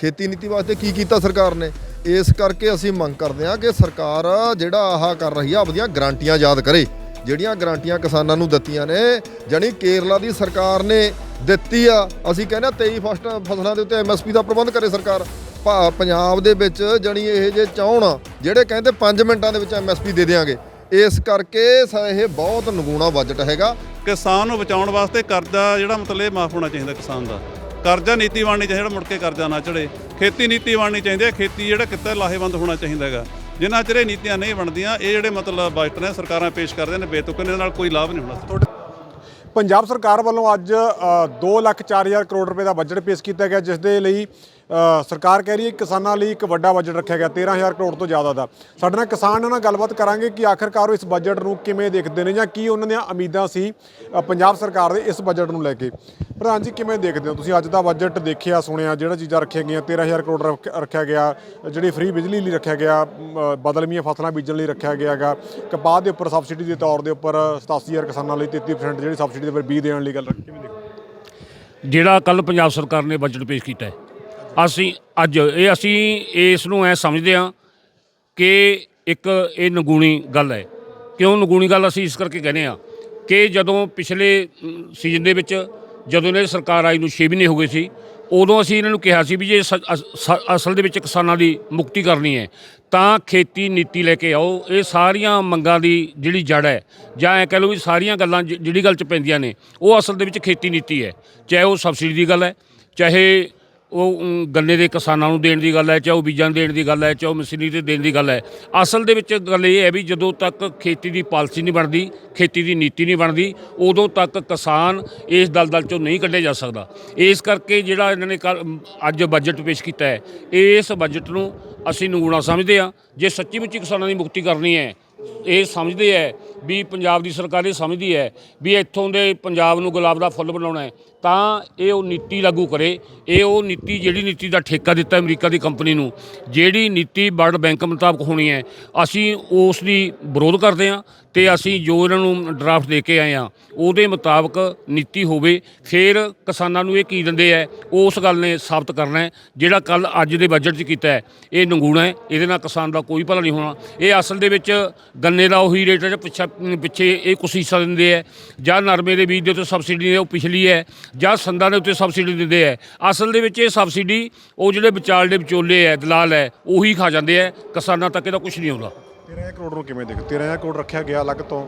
ਖੇਤੀ ਨੀਤੀ ਵਾਸਤੇ ਕੀ ਕੀਤਾ ਸਰਕਾਰ ਨੇ? ਇਸ ਕਰਕੇ ਅਸੀਂ ਮੰਗ ਕਰਦੇ ਹਾਂ ਕਿ ਸਰਕਾਰ ਜਿਹੜਾ ਆਹ ਕਰ ਰਹੀ ਆ, ਆਪਦੀਆਂ ਗਰੰਟੀਆਂ ਯਾਦ ਕਰੇ। ਜਿਹੜੀਆਂ ਗਰੰਟੀਆਂ ਕਿਸਾਨਾਂ ਨੂੰ ਦਿੱਤੀਆਂ ਨੇ, ਜਾਣੀ ਕੇਰਲਾ ਦੀ ਸਰਕਾਰ ਨੇ ਦਿੱਤੀ ਆ। ਅਸੀਂ ਕਹਿੰਦੇ ਹਾਂ 23 ਫਸਟ ਫਸਲਾਂ ਦੇ ਉੱਤੇ ਐਮਐਸਪੀ ਦਾ ਪ੍ਰਬੰਧ ਕਰੇ ਸਰਕਾਰ। ਭਾ- ਪੰਜਾਬ ਦੇ ਵਿੱਚ ਜਾਣੀ ਇਹ ਜੇ ਚਾਹਣ, ਜਿਹੜੇ ਕਹਿੰਦੇ 5 ਮਿੰਟਾਂ ਦੇ ਵਿੱਚ ਐਮਐਸਪੀ ਦੇ ਦੇਾਂਗੇ ਇਸ ਕਰਕੇ ਇਹ ਬਹੁਤ ਨਗੂਣਾ ਬਜਟ ਹੈਗਾ। ਕਿਸਾਨ ਨੂੰ ਬਚਾਉਣ ਵਾਸਤੇ ਕਰਜ਼ਾ ਜਿਹੜਾ ਮਤਲਬ ਇਹ ਮਾਫ ਹੋਣਾ ਚਾਹੀਦਾ ਕਿਸਾਨ ਦਾ। ਕਰਜ਼ਾ ਨੀਤੀ ਬਣਨੀ ਚਾਹੀਦਾ, ਜਿਹੜਾ ਮੁੜ ਕੇ ਕਰਜ਼ਾ ਨਾ ਚੜੇ ਖੇਤੀ ਨੀਤੀ ਬਣਨੀ ਚਾਹੀਦੀ ਹੈ, ਖੇਤੀ ਜਿਹੜਾ ਕਿੱਤਾ ਲਾਹੇਵੰਦ ਹੋਣਾ ਚਾਹੀਦਾ ਹੈਗਾ। ਜਿੰਨਾ ਚਿਰ ਇਹ ਨੀਤੀਆਂ ਨਹੀਂ ਬਣਦੀਆਂ, ਇਹ ਜਿਹੜੇ ਮਤਲਬ ਬਜਟ ਨੇ ਸਰਕਾਰਾਂ ਪੇਸ਼ ਕਰਦੇ ਨੇ, ਬੇਤੁਕੇ ਨੇ, ਇਹਦੇ ਨਾਲ ਕੋਈ ਲਾਭ ਨਹੀਂ ਹੋਣਾ ਪੰਜਾਬ ਸਰਕਾਰ ਵੱਲੋਂ ਅੱਜ 2 ਲੱਖ 4000 ਕਰੋੜ ਰੁਪਏ ਦਾ ਬਜਟ ਪੇਸ਼ ਕੀਤਾ ਗਿਆ, ਜਿਸ ਦੇ ਲਈ ਸਰਕਾਰ ਕਹਿ ਰਹੀ ਹੈ ਕਿਸਾਨਾਂ ਲਈ ਇੱਕ ਵੱਡਾ ਬਜਟ ਰੱਖਿਆ ਗਿਆ 13000 ਕਰੋੜ ਤੋਂ ਜ਼ਿਆਦਾ ਦਾ। ਸਾਡੇ ਨਾਲ ਕਿਸਾਨ ਨਾਲ ਗੱਲਬਾਤ ਕਰਾਂਗੇ ਕਿ ਆਖਰਕਾਰ ਉਹ ਇਸ ਬਜਟ ਨੂੰ ਕਿਵੇਂ ਦੇਖਦੇ ਨੇ ਜਾਂ ਕੀ ਉਹਨਾਂ ਦੀਆਂ ਉਮੀਦਾਂ ਸੀ ਪੰਜਾਬ ਸਰਕਾਰ ਦੇ ਇਸ ਬਜਟ ਨੂੰ ਲੈ ਕੇ। ਪ੍ਰਧਾਨ ਜੀ ਕਿਵੇਂ ਦੇਖਦੇ ਹੋ ਤੁਸੀਂ? ਅੱਜ ਦਾ ਬਜਟ ਦੇਖਿਆ ਸੁਣਿਆ ਜਿਹੜਾ ਚੀਜ਼ਾਂ ਰੱਖੀਆਂ ਗਈਆਂ 13000 ਕਰੋੜ ਰੱਖ- ਰੱਖਿਆ ਗਿਆ ਜਿਹੜੀ ਫ੍ਰੀ ਬਿਜਲੀ ਲਈ ਰੱਖਿਆ ਗਿਆ ਮ, ਬਦਲਮੀਆਂ ਫਸਲਾਂ ਬੀਜਣ ਲਈ ਰੱਖਿਆ ਗਿਆ ਹੈਗਾ। ਕਪਾਹ ਦੇ ਉੱਪਰ ਸਬਸਿਡੀ ਦੇ ਤੌਰ ਦੇ ਉੱਪਰ 87000 ਕਿਸਾਨਾਂ ਲਈ 33% ਜਿਹੜੀ ਸਬਸਿਡੀ ਦੇ ਉੱਪਰ ਬੀਜ ਦੇਣ ਲਈ ਗੱਲ ਰੱਖੀ ਕਿਵੇਂ ਦੇਖੋ ਜਿਹੜਾ ਕੱਲ ਪੰਜਾਬ ਸਰਕਾਰ ਨੇ ਬਜਟ ਪੇਸ਼ ਕੀਤਾ ਹੈ। ਅਸੀਂ ਅੱਜ ਇਹ ਅਸੀਂ ਇਸ ਨੂੰ ਐ ਸਮਝਦੇ ਹਾਂ ਕਿ ਇੱਕ ਇਹ ਨਗੂਣੀ ਗੱਲ ਹੈ। ਕਿਉਂ ਨਗੂਣੀ ਗੱਲ ਅਸੀਂ ਇਸ ਕਰਕੇ ਕਹਿੰਦੇ ਹਾਂ ਕਿ ਜਦੋਂ ਪਿਛਲੇ ਸੀਜ਼ਨ ਦੇ ਵਿੱਚ ਜਦੋਂ ਇਹਨਾਂ ਦੀ ਸਰਕਾਰ ਆਈ ਨੂੰ 6 ਮਹੀਨੇ ਹੋ ਗਏ ਸੀ, ਉਦੋਂ ਅਸੀਂ ਇਹਨਾਂ ਨੂੰ ਕਿਹਾ ਸੀ ਵੀ ਜੇ ਸ- ਅਸ- ਸ- ਅਸਲ ਦੇ ਵਿੱਚ ਕਿਸਾਨਾਂ ਦੀ ਮੁਕਤੀ ਕਰਨੀ ਹੈ, ਤਾਂ ਖੇਤੀ ਨੀਤੀ ਲੈ ਕੇ ਆਓ। ਇਹ ਸਾਰੀਆਂ ਮੰਗਾਂ ਦੀ ਜਿਹੜੀ ਜੜ ਹੈ, ਜਾਂ ਐ ਕਹਿ ਲਓ ਵੀ ਸਾਰੀਆਂ ਗੱਲਾਂ ਜ- ਜਿਹੜੀ ਗੱਲ 'ਚ ਪੈਂਦੀਆਂ ਨੇ, ਉਹ ਅਸਲ ਦੇ ਵਿੱਚ ਖੇਤੀ ਨੀਤੀ ਹੈ। ਚਾਹੇ ਉਹ ਸਬਸਿਡੀ ਦੀ ਗੱਲ ਹੈ, ਚਾਹੇ ਉਹ ਗੰਨੇ ਦੇ ਕਿਸਾਨਾਂ ਨੂੰ ਦੇਣ ਦੀ ਗੱਲ ਹੈ ਚਾਹੇ ਉਹ ਬੀਜਾਂ ਨੂੰ ਦੇਣ ਦੀ ਗੱਲ ਹੈ ਚਾਹੇ ਉਹ ਮਸ਼ੀਨਰੀ ਤੇ ਦੇਣ ਦੀ ਗੱਲ ਹੈ। ਅਸਲ ਦੇ ਵਿੱਚ ਗੱਲ ਇਹ ਹੈ ਵੀ ਜਦੋਂ ਤੱਕ ਖੇਤੀ ਦੀ ਪਾਲਿਸੀ ਨਹੀਂ ਬਣਦੀ ਖੇਤੀ ਦੀ ਨੀਤੀ ਨਹੀਂ ਬਣਦੀ ਉਦੋਂ ਤੱਕ ਕਿਸਾਨ ਇਸ ਦਲਦਲ ਚੋਂ ਨਹੀਂ ਕੱਢਿਆ ਜਾ ਸਕਦਾ। ਇਸ ਕਰਕੇ ਜਿਹੜਾ ਇਹਨਾਂ ਨੇ ਕੱਲ੍ਹ, ਅੱਜ ਬਜਟ ਪੇਸ਼ ਕੀਤਾ ਹੈ ਇਸ ਬਜਟ ਨੂੰ ਅਸੀਂ ਨਗੂਣਾ ਸਮਝਦੇ ਹਾਂ। ਜੇ ਸੱਚੀ ਮੁੱਚੀ ਕਿਸਾਨਾਂ ਦੀ ਮੁਕਤੀ ਕਰਨੀ ਹੈ ਇਹ ਸਮਝਦੇ ਹੈ ਵੀ ਪੰਜਾਬ ਦੀ ਸਰਕਾਰ ਇਹ ਸਮਝਦੀ ਹੈ ਵੀ ਇੱਥੋਂ ਦੇ ਪੰਜਾਬ ਨੂੰ ਗੁਲਾਬ ਦਾ ਫੁੱਲ ਬਣਾਉਣਾ ਹੈ ਤਾਂ ਇਹ ਉਹ ਨੀਤੀ ਲਾਗੂ ਕਰੇ। ਇਹ ਉਹ ਨੀਤੀ ਜਿਹੜੀ ਨੀਤੀ ਦਾ ਠੇਕਾ ਦਿੱਤਾ ਅਮਰੀਕਾ ਦੀ ਕੰਪਨੀ ਨੂੰ, ਜਿਹੜੀ ਨੀਤੀ ਵਰਲਡ ਬੈਂਕ ਮੁਤਾਬਕ ਹੋਣੀ ਹੈ ਅਸੀਂ ਉਸ ਦੀ ਵਿਰੋਧ ਕਰਦੇ ਹਾਂ ਤੇ ਅਸੀਂ ਜੋ ਇਹਨਾਂ ਨੂੰ ਡਰਾਫਟ ਦੇ ਕੇ ਆਏ ਹਾਂ, ਉਹਦੇ ਮੁਤਾਬਕ ਨੀਤੀ ਹੋਵੇ, ਫਿਰ ਕਿਸਾਨਾਂ ਨੂੰ ਇਹ ਕੀ ਦਿੰਦੇ ਹੈ ਉਸ ਗੱਲ ਨੇ ਸਾਬਤ ਕਰਨਾ ਜਿਹੜਾ ਕੱਲ ਅੱਜ ਦੇ ਬਜਟ 'ਚ ਕੀਤਾ ਹੈ, ਇਹ ਨੰਗੂਣਾ ਹੈ, ਇਹਦੇ ਨਾਲ ਕਿਸਾਨ ਦਾ ਕੋਈ ਭਲਾ ਨਹੀਂ ਹੋਣਾ। ਇਹ ਅਸਲ ਦੇ ਵਿੱਚ ਗੰਨੇ ਦਾ ਉਹੀ ਰੇਟ ਹੈ, ਪਿੱਛੇ ਪਿੱਛੇ ਇਹ ਕੁਛ ਹਿੱਸਾ ਦਿੰਦੇ ਹੈ ਜਾਂ ਨਰਮੇ ਦੇ ਬੀਜ ਦੇ ਉੱਤੇ ਸਬਸਿਡੀ ਉਹ ਪਿਛਲੀ ਹੈ, ਜਾਂ ਸੰਦਾਂ ਦੇ ਉੱਤੇ ਸਬਸਿਡੀ ਦਿੰਦੇ ਹੈ ਅਸਲ ਦੇ ਵਿੱਚ ਇਹ ਸਬਸਿਡੀ ਉਹ ਜਿਹੜੇ ਵਿਚਾਲ ਦੇ ਵਿਚੋਲੇ ਹੈ, ਦਲਾਲ ਹੈ, ਉਹੀ ਖਾ ਜਾਂਦੇ ਹੈ ਕਿਸਾਨਾਂ ਤੱਕ ਇਹਦਾ ਕੁਝ ਨਹੀਂ ਆਉਂਦਾ। 13000 ਕਰੋੜ ਨੂੰ ਕਿਵੇਂ ਦੇਖੋ 13000 ਕਰੋੜ ਰੱਖਿਆ ਗਿਆ ਅਲੱਗ ਤੋਂ।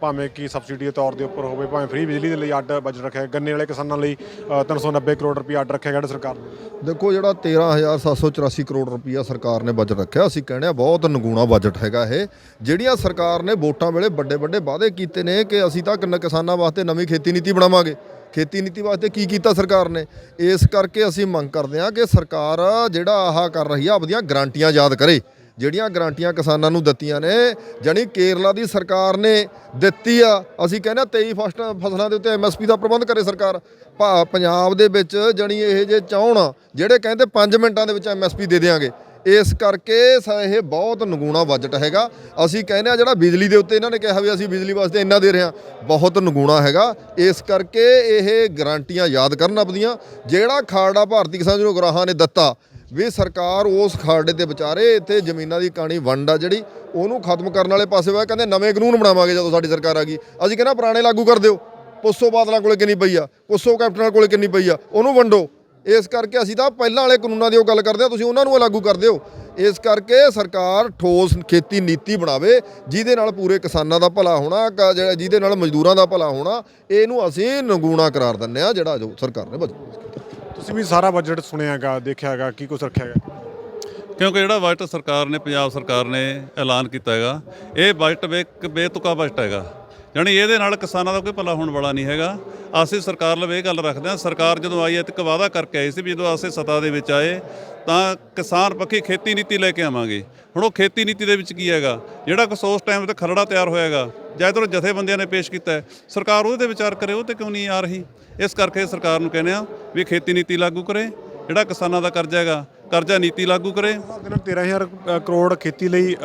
ਭਾਵੇਂ ਕਿ ਸਬਸਿਡੀ ਦੇ ਤੌਰ ਦੇ ਉੱਪਰ ਹੋਵੇ ਭਾਵੇਂ ਫ੍ਰੀ ਬਿਜਲੀ ਦੇ ਲਈ ਅੱਡ ਬਜਟ ਰੱਖਿਆ ਗੰਨੇ ਵਾਲੇ ਕਿਸਾਨਾਂ ਲਈ ਅ, 390 ਕਰੋੜ ਰੁਪਏ ਅੱਡ ਰੱਖਿਆ ਗਿਆ ਜਿਹੜਾ ਸਰਕਾਰ ਨੇ। ਦੇਖੋ ਜਿਹੜਾ 13784 ਕਰੋੜ ਰੁਪਈਆ ਸਰਕਾਰ ਨੇ ਬਜਟ ਰੱਖਿਆ ਅਸੀਂ ਕਹਿੰਦੇ ਆ ਬਹੁਤ ਨਗੂਣਾ ਬਜਟ ਹੈਗਾ ਇਹ। ਜਿਹੜੀਆਂ ਸਰਕਾਰ ਨੇ ਵੋਟਾਂ ਵੇਲੇ ਵੱਡੇ ਵੱਡੇ ਵਾਅਦੇ ਕੀਤੇ ਨੇ ਕਿ ਅਸੀਂ ਤਾਂ ਕਿੰਨਾ ਕਿਸਾਨਾਂ ਵਾਸਤੇ ਨਵੀਂ ਖੇਤੀ ਨੀਤੀ ਬਣਾਵਾਂਗੇ। ਖੇਤੀ ਨੀਤੀ ਵਾਸਤੇ ਕੀ ਕੀਤਾ ਸਰਕਾਰ ਨੇ? ਇਸ ਕਰਕੇ ਅਸੀਂ ਮੰਗ ਕਰਦੇ ਹਾਂ ਕਿ ਸਰਕਾਰ ਜਿਹੜਾ ਆਹ ਕਰ ਰਹੀ ਆ ਆਪਦੀਆਂ ਗਰੰਟੀਆਂ ਯਾਦ ਕਰੇ। ਜਿਹੜੀਆਂ ਗਰੰਟੀਆਂ ਕਿਸਾਨਾਂ ਨੂੰ ਦਿੱਤੀਆਂ ਨੇ, ਜਾਣੀ ਕੇਰਲਾ ਦੀ ਸਰਕਾਰ ਨੇ ਦਿੱਤੀ ਆ। ਅਸੀਂ ਕਹਿੰਦੇ ਹਾਂ 23 ਫਸਟ ਫਸਲਾਂ ਦੇ ਉੱਤੇ ਐਮਐਸਪੀ ਦਾ ਪ੍ਰਬੰਧ ਕਰੇ ਸਰਕਾਰ। ਭਾ- ਪੰਜਾਬ ਦੇ ਵਿੱਚ ਜਾਣੀ ਇਹ ਜੇ ਚਾਹਣ ਜਿਹੜੇ ਕਹਿੰਦੇ 5 ਮਿੰਟਾਂ ਦੇ ਵਿੱਚ ਐਮਐਸਪੀ ਦੇ ਦੇਾਂਗੇ ਇਸ ਕਰਕੇ ਇਹ ਬਹੁਤ ਨਗੂਣਾ ਬਜਟ ਹੈਗਾ। ਅਸੀਂ ਕਹਿੰਦੇ ਆ ਜਿਹੜਾ ਬਿਜਲੀ ਦੇ ਉੱਤੇ ਇਹਨਾਂ ਨੇ ਕਿਹਾ ਵੀ ਅਸੀਂ ਬਿਜਲੀ ਵਾਸਤੇ ਇੰਨਾ ਦੇ ਰਹੇ ਹਾਂ, ਬਹੁਤ ਨਗੂਣਾ ਹੈਗਾ। ਇਸ ਕਰਕੇ ਇਹ ਗਰੰਟੀਆਂ ਯਾਦ ਕਰਨ ਆਪਦੀਆਂ। ਜਿਹੜਾ ਖਾੜਾ ਭਾਰਤੀ ਕਿਸਾਨ ਯੂਨੀਅਨ ਗਰਾਹਾਂ ਨੇ ਦਿੱਤਾ ਵੀ ਸਰਕਾਰ ਉਸ ਖਾਰੜੇ ਤੇ ਵਿਚਾਰੇ ਇੱਥੇ ਜ਼ਮੀਨਾਂ ਦੀ ਕਾਣੀ ਵੰਡ ਆ ਜਿਹੜੀ ਉਹਨੂੰ ਖਤਮ ਕਰਨ ਵਾਲੇ ਪਾਸੇ ਵਾ ਕਹਿੰਦੇ ਨਵੇਂ ਕਾਨੂੰਨ ਬਣਾਵਾਂਗੇ ਜਦੋਂ ਸਾਡੀ ਸਰਕਾਰ ਆ ਗਈ। ਅਸੀਂ ਕਹਿੰਦਾ ਪੁਰਾਣੇ ਲਾਗੂ ਕਰ ਦਿਓ। ਪੁੱਸੋ ਬਾਦਲਾਂ ਕੋਲੇ ਕਿੰਨੀ ਪਈ ਆ ਪੁੱਸੋ ਕੈਪਟਨਾਂ ਕੋਲੇ ਕਿੰਨੀ ਪਈ ਆ, ਉਹਨੂੰ ਵੰਡੋ। ਇਸ ਕਰਕੇ ਅਸੀਂ ਤਾਂ ਪਹਿਲਾਂ ਵਾਲੇ ਕਾਨੂੰਨਾਂ ਦੀ ਉਹ ਗੱਲ ਕਰਦੇ ਆ, ਤੁਸੀਂ ਉਹਨਾਂ ਨੂੰ ਲਾਗੂ ਕਰ ਦਿਓ। ਇਸ ਕਰਕੇ ਸਰਕਾਰ ਠੋਸ ਖੇਤੀ ਨੀਤੀ ਬਣਾਵੇ, ਜਿਹਦੇ ਨਾਲ ਪੂਰੇ ਕਿਸਾਨਾਂ ਦਾ ਭਲਾ ਹੋਣਾ, ਕ- ਜਿਹੜਾ- ਜਿਹਦੇ ਨਾਲ ਮਜ਼ਦੂਰਾਂ ਦਾ ਭਲਾ ਹੋਣਾ, ਇਹਨੂੰ ਅਸੀਂ ਨਗੂਣਾ ਕਰਾਰ ਦਿੰਦੇ ਆ, ਜਿਹੜਾ ਜੋ ਸਰਕਾਰ ਨੇ ਬਜਟ ਤੁਸੀਂ ਵੀ ਸਾਰਾ ਬਜਟ ਸੁਣਿਆਗਾ, ਦੇਖਿਆਗਾ, ਕੀ ਕੁਝ ਰੱਖਿਆ ਗਿਆ ਕਿਉਂਕਿ ਜਿਹੜਾ ਬਜਟ ਸਰਕਾਰ ਨੇ, ਪੰਜਾਬ ਸਰਕਾਰ ਨੇ ਐਲਾਨ ਕੀਤਾ ਹੈਗਾ, ਇਹ ਬਜਟ ਬੇ- ਇੱਕ ਬੇਤੁਕਾ ਬਜਟ ਹੈਗਾ। ਯਾਨੀ ਇਹਦੇ ਨਾਲ ਕਿਸਾਨਾਂ ਦਾ ਕੋਈ ਭਲਾ ਹੋਣ ਵਾਲਾ ਨਹੀਂ ਹੈਗਾ। ਅਸੀਂ ਸਰਕਾਰ ਲਵੇ ਇਹ ਗੱਲ ਰੱਖਦੇ ਹਾਂ, ਸਰਕਾਰ ਜਦੋਂ ਆਈ ਹੈ ਤੇ ਇੱਕ ਵਾਅਦਾ ਕਰਕੇ ਆਈ ਸੀ ਵੀ ਜਦੋਂ ਅਸੀਂ ਸੱਤਾ ਦੇ ਵਿੱਚ ਆਏ, ਤਾਂ ਕਿਸਾਨ ਪੱਖੀ ਖੇਤੀ ਨੀਤੀ ਲੈ ਕੇ ਆਵਾਂਗੇ। ਹੁਣ ਉਹ ਖੇਤੀ ਨੀਤੀ ਦੇ ਵਿੱਚ ਕੀ ਹੈਗਾ? ਜਿਹੜਾ ਕੁਛ ਉਸ ਟਾਈਮ ਤੇ ਖਰੜਾ ਤਿਆਰ ਹੋਇਆਗਾ, ਜਾਂ ਇਧਰੋਂ ਜਥੇਬੰਦੀਆਂ ਨੇ ਪੇਸ਼ ਕੀਤਾ ਹੈ, ਸਰਕਾਰ ਉਹਦੇ ਤੇ ਵਿਚਾਰ ਕਰੇ, ਉਹ ਤੇ ਕਿਉਂ ਨਹੀਂ ਆ ਰਹੀ? ਇਸ ਕਰਕੇ ਸਰਕਾਰ ਨੂੰ ਕਹਿੰਦੇ ਆ ਵੀ ਖੇਤੀ ਨੀਤੀ ਲਾਗੂ ਕਰੇ, ਜਿਹੜਾ ਕਿਸਾਨਾਂ ਦਾ ਕਰਜ਼ਾ ਹੈਗਾ, ਕਰਜ਼ਾ ਨੀਤੀ ਲਾਗੂ ਕਰੇ। ਦੇ ਨਾਲ 13000 ਕਰੋੜ ਖੇਤੀ ਲਈ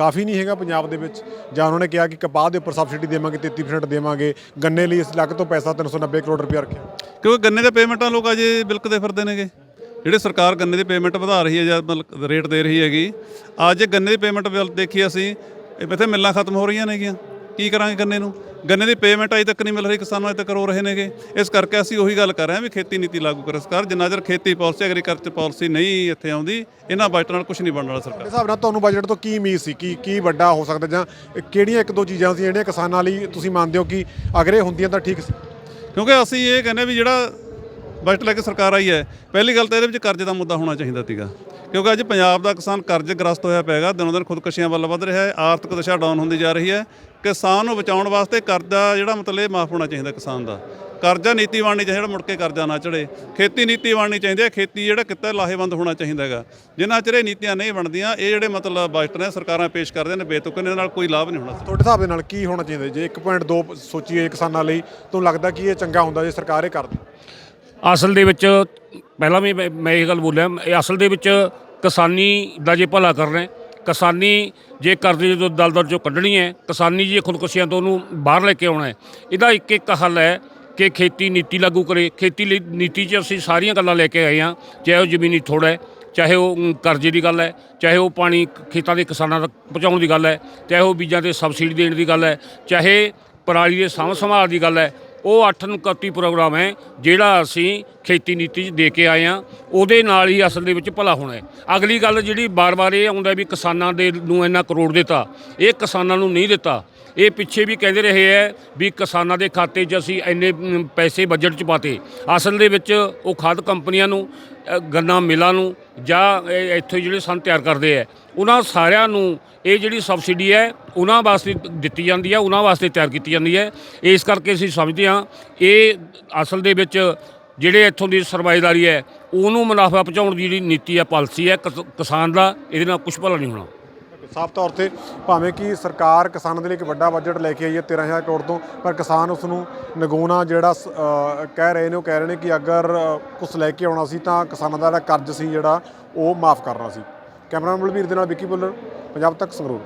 ਕਾਫੀ ਨਹੀਂ ਹੈਗਾ ਪੰਜਾਬ ਦੇ ਵਿੱਚ। ਜਾਂ ਉਹਨਾਂ ਨੇ ਕਿਹਾ ਕਿ ਕਪਾਹ ਦੇ ਉੱਪਰ ਸਬਸਿਡੀ ਦੇਵਾਂਗੇ 33% ਦੇਵਾਂਗੇ। ਗੰਨੇ ਲਈ ਇਸ ਲੱਗ ਤੋਂ ਪੈਸਾ 390 ਕਰੋੜ ਰੁਪਏ ਰੱਖਿਆ। ਕਿਉਂਕਿ ਗੰਨੇ ਦੇ ਪੇਮੈਂਟਾਂ ਲੋਕ ਅਜੇ ਬਿਲਕਦੇ ਫਿਰਦੇ ਨੇਗੇ। ਜਿਹੜੇ ਸਰਕਾਰ ਗੰਨੇ ਦੀ ਪੇਮੈਂਟ ਵਧਾ ਰਹੀ ਹੈ ਜਾਂ ਮਤਲਬ ਰੇਟ ਦੇ ਰਹੀ ਹੈਗੀ, ਅੱਜ ਗੰਨੇ ਦੀ ਪੇਮੈਂਟ ਵੱਲ ਦੇਖੀ ਅਸੀਂ ਇੱਥੇ ਮਿੱਲਾਂ ਖਤਮ ਹੋ ਰਹੀਆਂ ਨੇਗੀਆਂ। ਕੀ ਕਰਾਂਗੇ ਗੰਨੇ ਨੂੰ? ਗੰਨੇ ਦੀ ਪੇਮੈਂਟ ਅਜੇ ਤੱਕ ਨਹੀਂ ਮਿਲ ਰਹੀ ਕਿਸਾਨਾਂ ਅਜੇ ਤੱਕ ਰੋ ਰਹੇ ਨੇਗੇ। ਇਸ ਕਰਕੇ ਅਸੀਂ ਉਹੀ ਗੱਲ ਕਰ ਰਹੇ ਹਾਂ ਵੀ ਖੇਤੀ ਨੀਤੀ ਲਾਗੂ ਕਰੇ ਸਰਕਾਰ। ਜਿੰਨਾ ਚਿਰ ਖੇਤੀ ਪਾਲਿਸੀ ਐਗਰੀਕਲਚਰ ਪਾਲਿਸੀ ਨਹੀਂ ਇੱਥੇ ਆਉਂਦੀ ਇਹਨਾਂ ਬਜਟ ਨਾਲ ਕੁਝ ਨਹੀਂ ਬਣਨ ਵਾਲਾ ਸਰਕਾਰ। ਹਿਸਾਬ ਨਾਲ ਤੁਹਾਨੂੰ ਬਜਟ ਤੋਂ ਕੀ ਉਮੀਦ ਸੀ? ਕੀ ਕੀ ਵੱਡਾ ਹੋ ਸਕਦਾ? ਜਾਂ ਕਿਹੜੀਆਂ ਇੱਕ ਦੋ ਚੀਜ਼ਾਂ ਸੀ ਜਿਹੜੀਆਂ ਕਿਸਾਨਾਂ ਲਈ ਤੁਸੀਂ ਮੰਨਦੇ ਹੋ ਕਿ ਅਗਰ ਹੁੰਦੀਆਂ ਤਾਂ ਠੀਕ ਸੀ? ਕਿਉਂਕਿ ਅਸੀਂ ਇਹ ਕਹਿੰਦੇ ਵੀ ਜਿਹੜਾ ਬਜਟ ਲੈ ਕੇ ਸਰਕਾਰ ਆਈ ਹੈ। ਪਹਿਲੀ ਗੱਲ ਤਾਂ ਇਹਦੇ ਵਿੱਚ ਕਰਜ਼ੇ ਦਾ ਮੁੱਦਾ ਹੋਣਾ ਚਾਹੀਦਾ ਸੀਗਾ। ਕਿਉਂਕਿ ਅੱਜ ਪੰਜਾਬ ਦਾ ਕਿਸਾਨ ਕਰਜ਼ੇ ਗ੍ਰਸਤ ਹੋਇਆ ਪਿਆਗਾ ਦਿਨੋਂ ਦਿਨ ਖੁਦਕੁਸ਼ੀਆਂ ਵੱਲ ਵੱਧ ਰਿਹਾ ਹੈ। ਆਰਥਿਕ ਦਸ਼ਾ ਡਾਊਨ ਹੁੰਦੀ ਜਾ ਰਹੀ ਹੈ। ਕਿਸਾਨ ਨੂੰ ਬਚਾਉਣ ਵਾਸਤੇ ਕਰਜ਼ਾ ਜਿਹੜਾ ਮਤਲਬ ਇਹ ਮਾਫ ਹੋਣਾ ਚਾਹੀਦਾ ਕਿਸਾਨ ਦਾ। ਕਰਜ਼ਾ ਨੀਤੀ ਬਣਨੀ ਚਾਹੀਦਾ ਮੁੜ ਕੇ ਕਰਜ਼ਾ ਨਾ ਚੜੇ ਖੇਤੀ ਨੀਤੀ ਬਣਨੀ ਚਾਹੀਦੀ ਹੈ। ਖੇਤੀ ਜਿਹੜਾ ਕਿੱਤਾ ਲਾਹੇਵੰਦ ਹੋਣਾ ਚਾਹੀਦਾ ਹੈਗਾ। ਜਿਨ੍ਹਾਂ ਚਿਰ ਇਹ ਨੀਤੀਆਂ ਨਹੀਂ ਬਣਦੀਆਂ, ਇਹ ਜਿਹੜੇ ਮਤਲਬ ਬਜਟ ਨੇ ਸਰਕਾਰਾਂ ਪੇਸ਼ ਕਰਦੇ ਨੇ, ਬੇਤੁਕੇ ਨੇ ਇਹਦੇ ਨਾਲ ਕੋਈ ਲਾਭ ਨਹੀਂ ਹੋਣਾ। ਤੁਹਾਡੇ ਹਿਸਾਬ ਦੇ ਨਾਲ ਕੀ ਹੋਣਾ ਚਾਹੀਦਾ? ਜੇ 1.2 ਸੋਚੀਏ ਕਿਸਾਨਾਂ ਲਈ, ਤੁਹਾਨੂੰ ਲੱਗਦਾ ਕਿ ਇਹ ਚੰਗਾ ਹੁੰਦਾ ਜੇ ਸਰਕਾਰ ਇਹ ਕਰਦੀ? ਅਸਲ ਦੇ ਵਿੱਚ ਪਹਿਲਾਂ ਵੀ ਮੈਂ ਮੈਂ ਇਹ ਗੱਲ ਬੋਲਿਆ ਇਹ ਅਸਲ ਦੇ ਵਿੱਚ ਕਿਸਾਨੀ ਦਾ ਜੇ ਭਲਾ ਕਰਨਾ ਹੈ, ਕਿਸਾਨੀ ਜੇ ਕਰਜ਼ੇ ਤੋਂ ਦਲਦਲ ਚੋਂ ਕੱਢਣੀ ਹੈ ਕਿਸਾਨੀ ਜੇ ਖੁਦਕੁਸ਼ੀਆਂ ਤੋਂ ਉਹਨੂੰ ਬਾਹਰ ਲੈ ਕੇ ਆਉਣਾ ਹੈ। ਇਹਦਾ ਇੱਕ ਇੱਕ ਹੱਲ ਹੈ ਕਿ ਖੇਤੀ ਨੀਤੀ ਲਾਗੂ ਕਰੇ। ਖੇਤੀ ਲਈ ਨੀਤੀ 'ਚ ਅਸੀਂ ਸਾਰੀਆਂ ਗੱਲਾਂ ਲੈ ਕੇ ਆਏ ਹਾਂ ਚਾਹੇ ਉਹ ਜ਼ਮੀਨੀ ਥੋੜ੍ਹਾ ਹੈ ਚਾਹੇ ਉਹ ਮ, ਕਰਜ਼ੇ ਦੀ ਗੱਲ ਹੈ ਚਾਹੇ ਉਹ ਪਾਣੀ ਖੇਤਾਂ ਦੇ ਕਿਸਾਨਾਂ ਤੱਕ ਪਹੁੰਚਾਉਣ ਦੀ ਗੱਲ ਹੈ ਚਾਹੇ ਉਹ ਬੀਜਾਂ ਤੇ ਸਬਸਿਡੀ ਦੇਣ ਦੀ ਗੱਲ ਹੈ ਚਾਹੇ ਪਰਾਲੀ ਦੇ ਸਾਂਭ ਸੰਭਾਲ ਦੀ ਗੱਲ ਹੈ ਉਹ 8 ਨੂੰ 31 ਪ੍ਰੋਗਰਾਮ ਹੈ, ਜਿਹੜਾ ਅਸੀਂ ਖੇਤੀ ਨੀਤੀ 'ਚ ਦੇ ਕੇ ਆਏ ਆ ਉਹਦੇ ਨਾਲ ਹੀ ਅਸਲ ਦੇ ਵਿੱਚ ਭਲਾ ਹੋਣਾ ਹੈ। ਅਗਲੀ ਗੱਲ ਜਿਹੜੀ ਬਾਰ-ਬਾਰ ਇਹ ਆਉਂਦਾ ਵੀ ਕਿਸਾਨਾਂ ਦੇ ਨੂੰ ਇੰਨਾ ਕਰੋੜ ਦਿੱਤਾ, ਇਹ ਕਿਸਾਨਾਂ ਨੂੰ ਨਹੀਂ ਦਿੱਤਾ। ਇਹ ਪਿੱਛੇ ਵੀ ਕਹਿੰਦੇ ਰਹੇ ਹੈ ਵੀ ਕਿਸਾਨਾਂ ਦੇ ਖਾਤੇ 'ਚ ਅਸੀਂ ਇੰਨੇ ਪੈਸੇ ਬਜਟ 'ਚ ਪਾਤੇ। ਅਸਲ ਦੇ ਵਿੱਚ ਉਹ ਖਾਦ ਕੰਪਨੀਆਂ ਨੂੰ ਗੰਨਾ ਮਿਲਾਂ ਨੂੰ ਜਾਂ ਇਹ ਇੱਥੇ ਜਿਹੜੇ ਸਨ ਤਿਆਰ ਕਰਦੇ ਹੈ ਉਹਨਾਂ ਸਾਰਿਆਂ ਨੂੰ ਇਹ ਜਿਹੜੀ ਸਬਸਿਡੀ ਹੈ ਉਹਨਾਂ ਵਾਸਤੇ ਦਿੱਤੀ ਜਾਂਦੀ ਹੈ ਉਹਨਾਂ ਵਾਸਤੇ ਤਿਆਰ ਕੀਤੀ ਜਾਂਦੀ ਹੈ ਇਸ ਕਰਕੇ ਅਸੀਂ ਸਮਝਦੇ ਹਾਂ, ਇਹ ਅਸਲ ਦੇ ਵਿੱਚ ਜਿਹੜੇ ਇੱਥੋਂ ਦੀ ਸਰਮਾਏਦਾਰੀ ਹੈ ਉਹਨੂੰ ਮੁਨਾਫਾ ਪਹੁੰਚਾਉਣ ਦੀ ਜਿਹੜੀ ਨੀਤੀ ਹੈ ਪਾਲਿਸੀ ਹੈ ਕਿਸ- ਕਿਸਾਨ ਦਾ, ਇਹਦੇ ਨਾਲ ਕੁਝ ਭਲਾ ਨਹੀਂ ਹੋਣਾ। ਸਾਫ਼ ਤੌਰ ਤੇ ਭਾਵੇਂ ਕਿ ਸਰਕਾਰ ਕਿਸਾਨਾਂ ਦੇ ਲਈ ਇੱਕ ਵੱਡਾ ਬਜਟ ਲੈ ਕੇ ਆਈ ਹੈ 13000 ਕਰੋੜ ਤੋਂ, ਪਰ ਕਿਸਾਨ ਉਸ ਨੂੰ ਨਗੂਣਾ ਜਿਹੜਾ ਸ- ਕਹਿ ਰਹੇ ਨੇ, ਉਹ ਕਹਿ ਰਹੇ ਨੇ ਕਿ ਅਗਰ ਕੁਝ ਲੈ ਕੇ ਆਉਣਾ ਸੀ ਤਾਂ ਕਿਸਾਨਾਂ ਦਾ ਜਿਹੜਾ ਕਰਜ਼ ਸੀ ਜਿਹੜਾ, ਉਹ ਮਾਫ ਕਰਨਾ ਸੀ। ਕੈਮਰਾਮੈਨ ਬਲਬੀਰ ਦੇ ਨਾਲ ਵਿੱਕੀ ਬੁੱਲਰ ਪੰਜਾਬ ਤੱਕ ਸੰਗਰੂਰ।